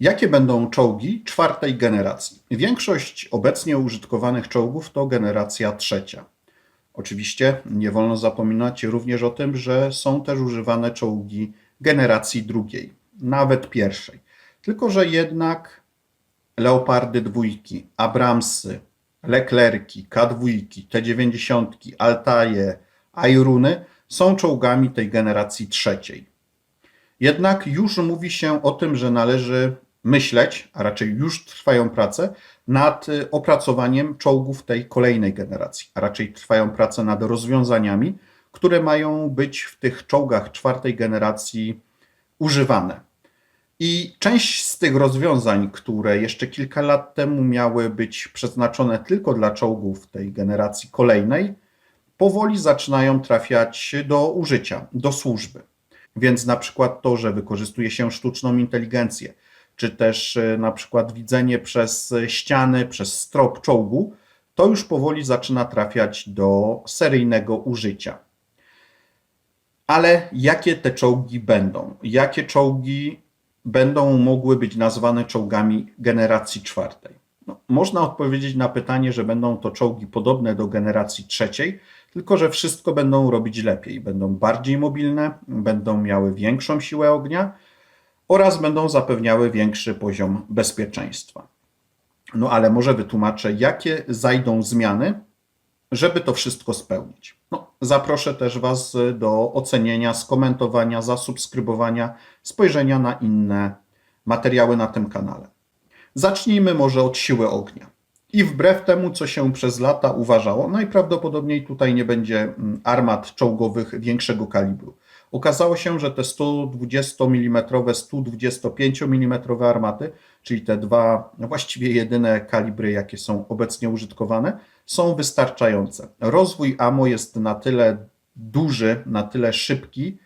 Jakie będą czołgi czwartej generacji? Większość obecnie użytkowanych czołgów to generacja trzecia. Oczywiście nie wolno zapominać również o tym, że są też używane czołgi generacji drugiej, nawet pierwszej. Tylko, że jednak Leopardy dwójki, Abramsy, Leclerki, K2, T90, Altaje, Ajruny są czołgami tej generacji trzeciej. Jednak już mówi się o tym, że należy myśleć, a raczej już trwają prace nad y, opracowaniem czołgów tej kolejnej generacji, a raczej trwają prace nad rozwiązaniami, które mają być w tych czołgach czwartej generacji używane. I część z tych rozwiązań, które jeszcze kilka lat temu miały być przeznaczone tylko dla czołgów tej generacji kolejnej, powoli zaczynają trafiać do użycia, do służby. Więc na przykład to, że wykorzystuje się sztuczną inteligencję, czy też e, na przykład widzenie przez ściany, przez strop czołgu, to już powoli zaczyna trafiać do seryjnego użycia. Ale jakie te czołgi będą? Jakie czołgi będą mogły być nazwane czołgami generacji czwartej? No, można odpowiedzieć na pytanie, że będą to czołgi podobne do generacji trzeciej, tylko że wszystko będą robić lepiej. Będą bardziej mobilne, będą miały większą siłę ognia oraz będą zapewniały większy poziom bezpieczeństwa. No ale może wytłumaczę, jakie zajdą zmiany, żeby to wszystko spełnić. No, zaproszę też Was do ocenienia, skomentowania, zasubskrybowania, spojrzenia na inne materiały na tym kanale. Zacznijmy może od siły ognia. I wbrew temu, co się przez lata uważało, najprawdopodobniej tutaj nie będzie mm, armat czołgowych większego kalibru. Okazało się, że te 120 mm, 125 mm armaty, czyli te dwa właściwie jedyne kalibry, jakie są obecnie użytkowane, są wystarczające. Rozwój AMO jest na tyle duży, na tyle szybki,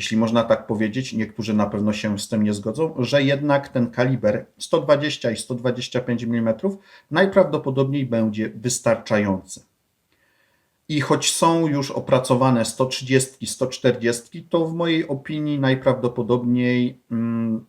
jeśli można tak powiedzieć, niektórzy na pewno się z tym nie zgodzą, że jednak ten kaliber 120 i 125 mm najprawdopodobniej będzie wystarczający. I choć są już opracowane 130, 140, to w mojej opinii najprawdopodobniej mm,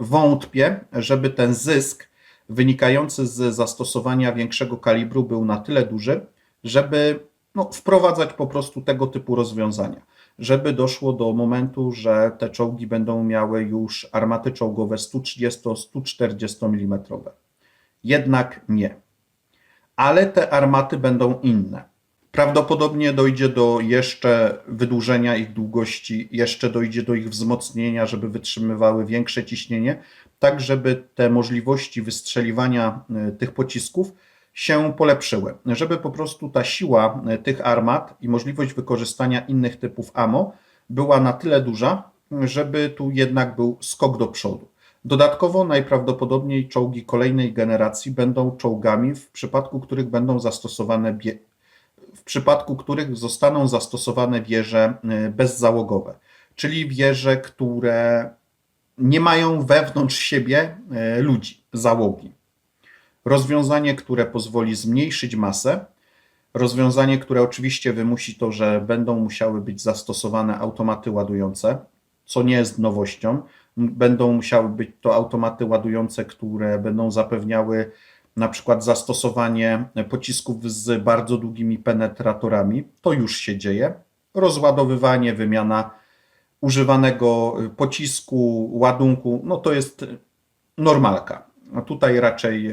wątpię, żeby ten zysk wynikający z zastosowania większego kalibru był na tyle duży, żeby no, wprowadzać po prostu tego typu rozwiązania żeby doszło do momentu, że te czołgi będą miały już armaty czołgowe 130-140 mm. Jednak nie. Ale te armaty będą inne. Prawdopodobnie dojdzie do jeszcze wydłużenia ich długości, jeszcze dojdzie do ich wzmocnienia, żeby wytrzymywały większe ciśnienie, tak żeby te możliwości wystrzeliwania y, tych pocisków się polepszyły, żeby po prostu ta siła e, tych armat i możliwość wykorzystania innych typów AMO była na tyle duża, żeby tu jednak był skok do przodu. Dodatkowo najprawdopodobniej czołgi kolejnej generacji będą czołgami, w przypadku których będą zastosowane w przypadku których zostaną zastosowane wieże e, bezzałogowe, czyli wieże, które nie mają wewnątrz siebie e, ludzi, załogi rozwiązanie, które pozwoli zmniejszyć masę, rozwiązanie, które oczywiście wymusi to, że będą musiały być zastosowane automaty ładujące, co nie jest nowością. Będą musiały być to automaty ładujące, które będą zapewniały na przykład zastosowanie pocisków z bardzo długimi penetratorami. To już się dzieje. Rozładowywanie, wymiana używanego pocisku, ładunku, no to jest normalka. Tutaj raczej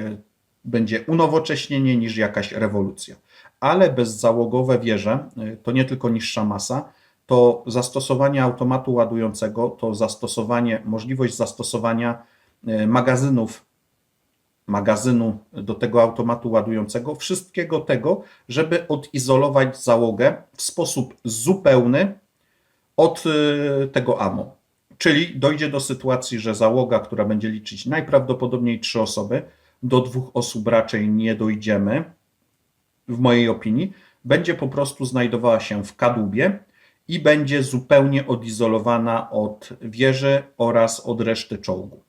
będzie unowocześnienie niż jakaś rewolucja. Ale bezzałogowe wieże y, to nie tylko niższa masa, to zastosowanie automatu ładującego, to zastosowanie, możliwość zastosowania y, magazynów, magazynu do tego automatu ładującego, wszystkiego tego, żeby odizolować załogę w sposób zupełny od y, tego AMO. Czyli dojdzie do sytuacji, że załoga, która będzie liczyć najprawdopodobniej trzy osoby, do dwóch osób raczej nie dojdziemy, w mojej opinii, będzie po prostu znajdowała się w kadłubie i będzie zupełnie odizolowana od wieży oraz od reszty czołgu.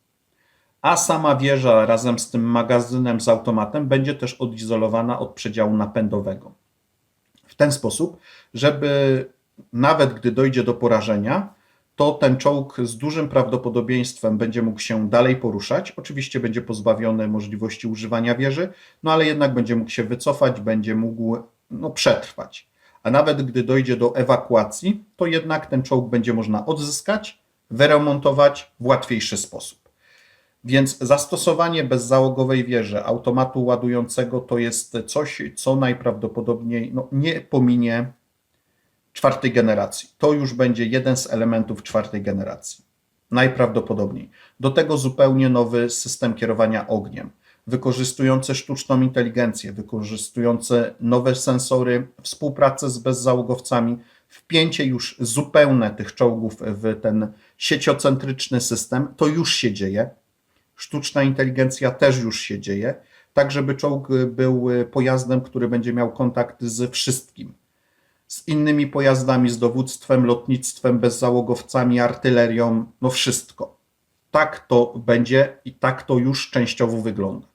A sama wieża razem z tym magazynem z automatem będzie też odizolowana od przedziału napędowego. W ten sposób, żeby nawet gdy dojdzie do porażenia, to ten czołg z dużym prawdopodobieństwem będzie mógł się dalej poruszać. Oczywiście będzie pozbawiony możliwości używania wieży, no ale jednak będzie mógł się wycofać, będzie mógł no, przetrwać. A nawet gdy dojdzie do ewakuacji, to jednak ten czołg będzie można odzyskać, wyremontować w łatwiejszy sposób. Więc zastosowanie bezzałogowej wieży, automatu ładującego, to jest coś, co najprawdopodobniej no, nie pominie czwartej generacji. To już będzie jeden z elementów czwartej generacji. Najprawdopodobniej. Do tego zupełnie nowy system kierowania ogniem, wykorzystujący sztuczną inteligencję, wykorzystujący nowe sensory, współpracę z bezzałogowcami, wpięcie już zupełne tych czołgów w ten sieciocentryczny system, to już się dzieje. Sztuczna inteligencja też już się dzieje, tak żeby czołg był pojazdem, który będzie miał kontakt z wszystkim z innymi pojazdami, z dowództwem, lotnictwem, bezzałogowcami, artylerią, no wszystko. Tak to będzie i tak to już częściowo wygląda.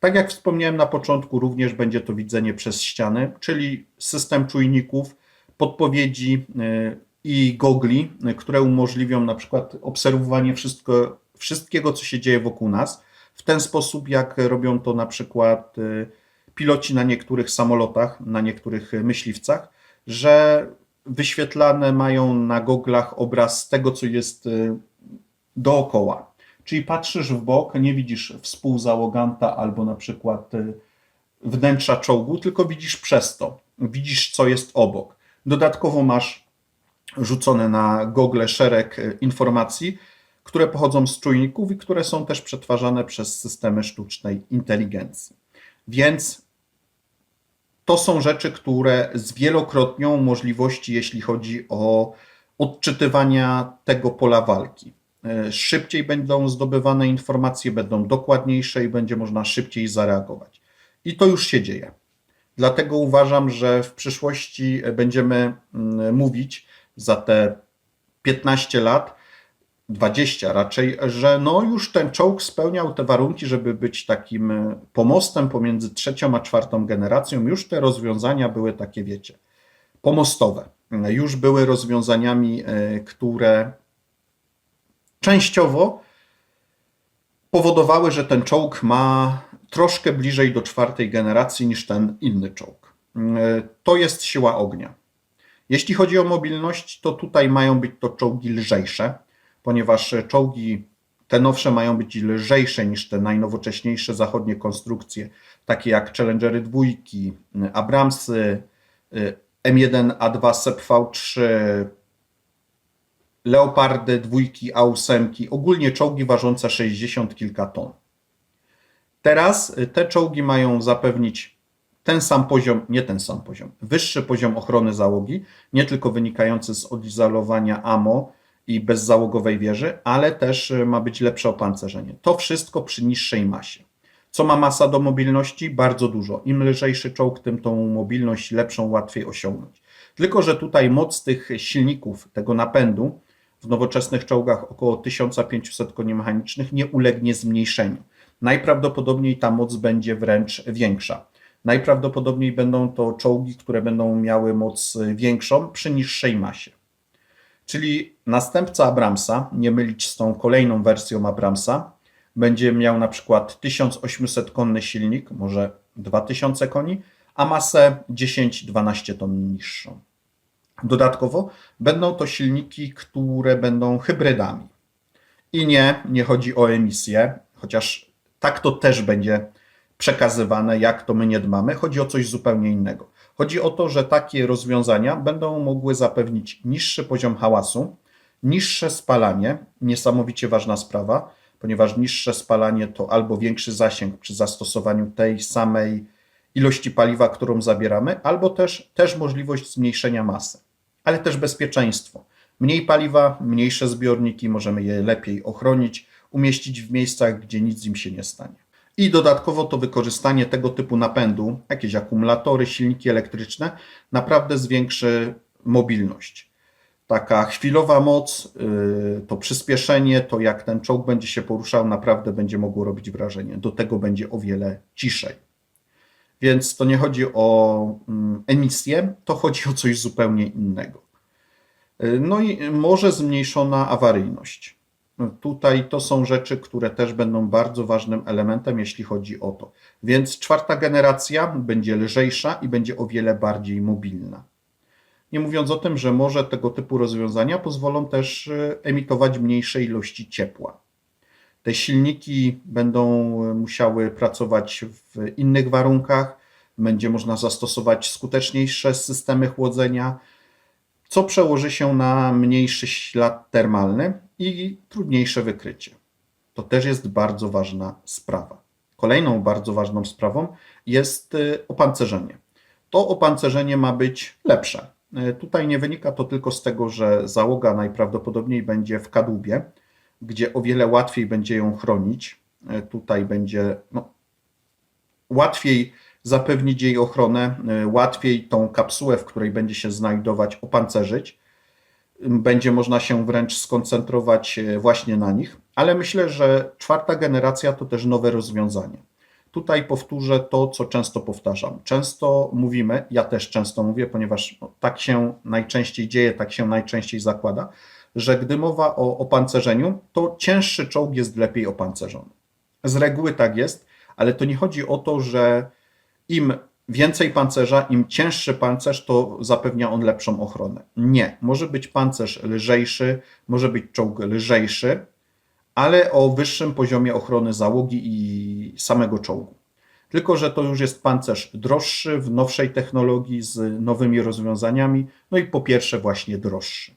Tak jak wspomniałem na początku, również będzie to widzenie przez ściany, czyli system czujników, podpowiedzi y, i gogli, które umożliwią na przykład obserwowanie wszystko, wszystkiego, co się dzieje wokół nas, w ten sposób, jak robią to na przykład y, piloci na niektórych samolotach, na niektórych myśliwcach że wyświetlane mają na goglach obraz tego, co jest y, dookoła. Czyli patrzysz w bok, nie widzisz współzałoganta albo na przykład y, wnętrza czołgu, tylko widzisz przez to. Widzisz, co jest obok. Dodatkowo masz rzucone na gogle szereg y, informacji, które pochodzą z czujników i które są też przetwarzane przez systemy sztucznej inteligencji. Więc to są rzeczy, które zwielokrotnią możliwości, jeśli chodzi o odczytywania tego pola walki. E, szybciej będą zdobywane informacje, będą dokładniejsze i będzie można szybciej zareagować. I to już się dzieje. Dlatego uważam, że w przyszłości będziemy mm, mówić za te 15 lat 20 raczej, że no już ten czołg spełniał te warunki, żeby być takim e, pomostem pomiędzy trzecią a czwartą generacją. Już te rozwiązania były takie, wiecie, pomostowe. Już były rozwiązaniami, e, które częściowo powodowały, że ten czołg ma troszkę bliżej do czwartej generacji niż ten inny czołg. E, to jest siła ognia. Jeśli chodzi o mobilność, to tutaj mają być to czołgi lżejsze ponieważ czołgi te nowsze mają być lżejsze niż te najnowocześniejsze zachodnie konstrukcje, takie jak Challengery 2, Abramsy, M1A2 SEPV3, Leopardy 2, A8, ogólnie czołgi ważące 60 kilka ton. Teraz te czołgi mają zapewnić ten sam poziom, nie ten sam poziom, wyższy poziom ochrony załogi, nie tylko wynikający z odizolowania AMO, i bezzałogowej wieży, ale też y, ma być lepsze opancerzenie. To wszystko przy niższej masie. Co ma masa do mobilności? Bardzo dużo. Im lżejszy czołg, tym tą mobilność lepszą łatwiej osiągnąć. Tylko, że tutaj moc tych silników, tego napędu w nowoczesnych czołgach około 1500 koni mechanicznych nie ulegnie zmniejszeniu. Najprawdopodobniej ta moc będzie wręcz większa. Najprawdopodobniej będą to czołgi, które będą miały moc większą przy niższej masie. Czyli następca Abramsa, nie mylić z tą kolejną wersją Abramsa, będzie miał na przykład 1800 konny silnik, może 2000 koni, a masę 10-12 ton niższą. Dodatkowo będą to silniki, które będą hybrydami. I nie, nie chodzi o emisję, chociaż tak to też będzie przekazywane, jak to my nie dbamy. Chodzi o coś zupełnie innego. Chodzi o to, że takie rozwiązania będą mogły zapewnić niższy poziom hałasu, niższe spalanie, niesamowicie ważna sprawa, ponieważ niższe spalanie to albo większy zasięg przy zastosowaniu tej samej ilości paliwa, którą zabieramy, albo też, też możliwość zmniejszenia masy, ale też bezpieczeństwo. Mniej paliwa, mniejsze zbiorniki, możemy je lepiej ochronić, umieścić w miejscach, gdzie nic im się nie stanie. I dodatkowo to wykorzystanie tego typu napędu, jakieś akumulatory, silniki elektryczne, naprawdę zwiększy mobilność. Taka chwilowa moc, y, to przyspieszenie, to jak ten czołg będzie się poruszał, naprawdę będzie mogło robić wrażenie. Do tego będzie o wiele ciszej. Więc to nie chodzi o mm, emisję, to chodzi o coś zupełnie innego. No i może zmniejszona awaryjność. Tutaj to są rzeczy, które też będą bardzo ważnym elementem, jeśli chodzi o to. Więc czwarta generacja będzie lżejsza i będzie o wiele bardziej mobilna. Nie mówiąc o tym, że może tego typu rozwiązania pozwolą też e, emitować mniejsze ilości ciepła. Te silniki będą musiały pracować w innych warunkach, będzie można zastosować skuteczniejsze systemy chłodzenia, co przełoży się na mniejszy ślad termalny i trudniejsze wykrycie. To też jest bardzo ważna sprawa. Kolejną bardzo ważną sprawą jest y, opancerzenie. To opancerzenie ma być lepsze. Y, tutaj nie wynika to tylko z tego, że załoga najprawdopodobniej będzie w kadłubie, gdzie o wiele łatwiej będzie ją chronić. Y, tutaj będzie no, łatwiej zapewnić jej ochronę, łatwiej tą kapsułę, w której będzie się znajdować, opancerzyć będzie można się wręcz skoncentrować e, właśnie na nich, ale myślę, że czwarta generacja to też nowe rozwiązanie. Tutaj powtórzę to, co często powtarzam. Często mówimy, ja też często mówię, ponieważ no, tak się najczęściej dzieje, tak się najczęściej zakłada, że gdy mowa o opancerzeniu, to cięższy czołg jest lepiej opancerzony. Z reguły tak jest, ale to nie chodzi o to, że im więcej pancerza, im cięższy pancerz, to zapewnia on lepszą ochronę. Nie, może być pancerz lżejszy, może być czołg lżejszy, ale o wyższym poziomie ochrony załogi i samego czołgu. Tylko, że to już jest pancerz droższy, w nowszej technologii, z nowymi rozwiązaniami, no i po pierwsze właśnie droższy.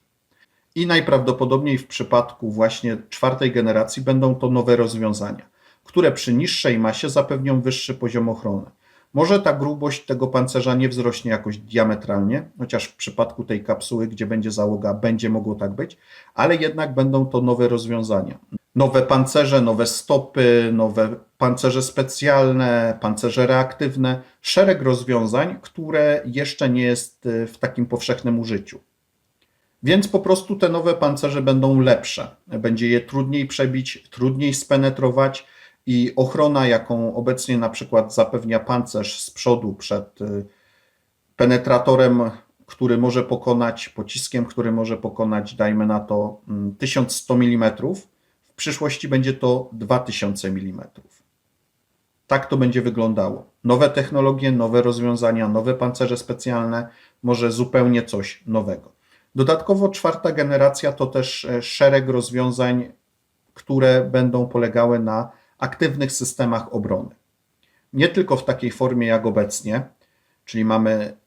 I najprawdopodobniej w przypadku właśnie czwartej generacji będą to nowe rozwiązania, które przy niższej masie zapewnią wyższy poziom ochrony. Może ta grubość tego pancerza nie wzrośnie jakoś diametralnie, chociaż w przypadku tej kapsuły, gdzie będzie załoga, będzie mogło tak być, ale jednak będą to nowe rozwiązania. Nowe pancerze, nowe stopy, nowe pancerze specjalne, pancerze reaktywne, szereg rozwiązań, które jeszcze nie jest y, w takim powszechnym użyciu. Więc po prostu te nowe pancerze będą lepsze. Będzie je trudniej przebić, trudniej spenetrować i ochrona, jaką obecnie na przykład zapewnia pancerz z przodu przed y, penetratorem, który może pokonać, pociskiem, który może pokonać, dajmy na to 1100 mm, w przyszłości będzie to 2000 mm. Tak to będzie wyglądało. Nowe technologie, nowe rozwiązania, nowe pancerze specjalne, może zupełnie coś nowego. Dodatkowo czwarta generacja to też e, szereg rozwiązań, które będą polegały na aktywnych systemach obrony. Nie tylko w takiej formie jak obecnie, czyli mamy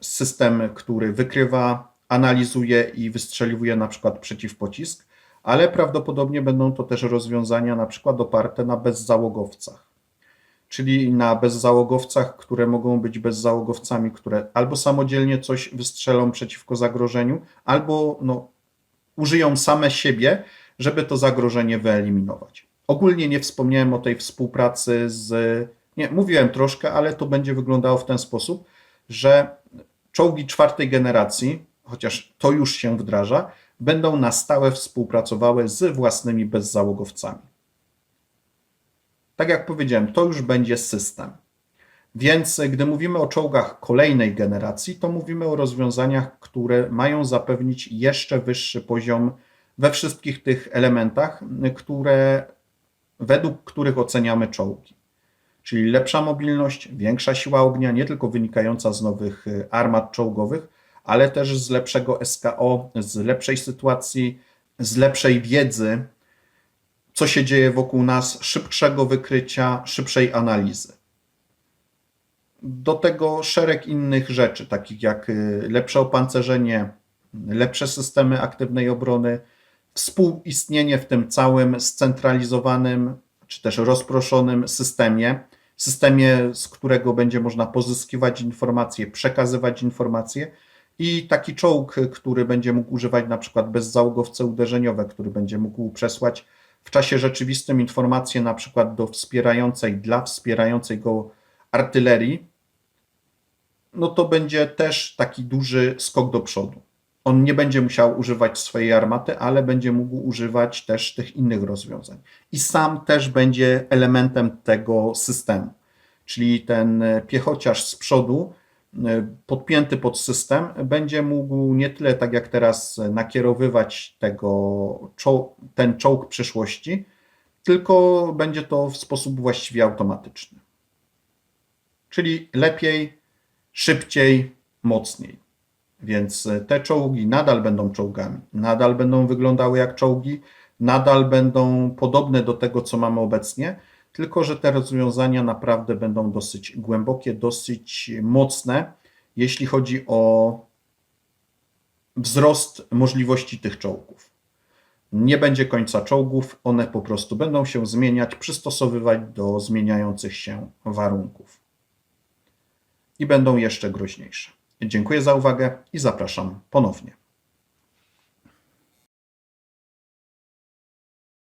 system, który wykrywa, analizuje i wystrzeliwuje na przykład przeciwpocisk, ale prawdopodobnie będą to też rozwiązania na przykład oparte na bezzałogowcach. Czyli na bezzałogowcach, które mogą być bezzałogowcami, które albo samodzielnie coś wystrzelą przeciwko zagrożeniu, albo no, użyją same siebie, żeby to zagrożenie wyeliminować. Ogólnie nie wspomniałem o tej współpracy z. Nie, mówiłem troszkę, ale to będzie wyglądało w ten sposób, że czołgi czwartej generacji, chociaż to już się wdraża, będą na stałe współpracowały z własnymi bezzałogowcami. Tak jak powiedziałem, to już będzie system. Więc gdy mówimy o czołgach kolejnej generacji, to mówimy o rozwiązaniach, które mają zapewnić jeszcze wyższy poziom we wszystkich tych elementach, które według których oceniamy czołgi. Czyli lepsza mobilność, większa siła ognia, nie tylko wynikająca z nowych y, armat czołgowych, ale też z lepszego SKO, z lepszej sytuacji, z lepszej wiedzy, co się dzieje wokół nas, szybszego wykrycia, szybszej analizy. Do tego szereg innych rzeczy, takich jak y, lepsze opancerzenie, lepsze systemy aktywnej obrony, współistnienie w tym całym scentralizowanym czy też rozproszonym systemie, systemie, z którego będzie można pozyskiwać informacje, przekazywać informacje i taki czołg, który będzie mógł używać na przykład bezzałogowce uderzeniowe, który będzie mógł przesłać w czasie rzeczywistym informacje na przykład do wspierającej, dla wspierającej go artylerii, no to będzie też taki duży skok do przodu on nie będzie musiał używać swojej armaty, ale będzie mógł używać też tych innych rozwiązań. I sam też będzie elementem tego systemu. Czyli ten piechociarz z przodu podpięty pod system, będzie mógł nie tyle tak jak teraz nakierowywać tego, ten czołg przyszłości, tylko będzie to w sposób właściwie automatyczny. Czyli lepiej, szybciej, mocniej. Więc te czołgi nadal będą czołgami, nadal będą wyglądały jak czołgi, nadal będą podobne do tego, co mamy obecnie, tylko że te rozwiązania naprawdę będą dosyć głębokie, dosyć mocne, jeśli chodzi o wzrost możliwości tych czołgów. Nie będzie końca czołgów, one po prostu będą się zmieniać, przystosowywać do zmieniających się warunków. I będą jeszcze groźniejsze. Dziękuję za uwagę i zapraszam ponownie.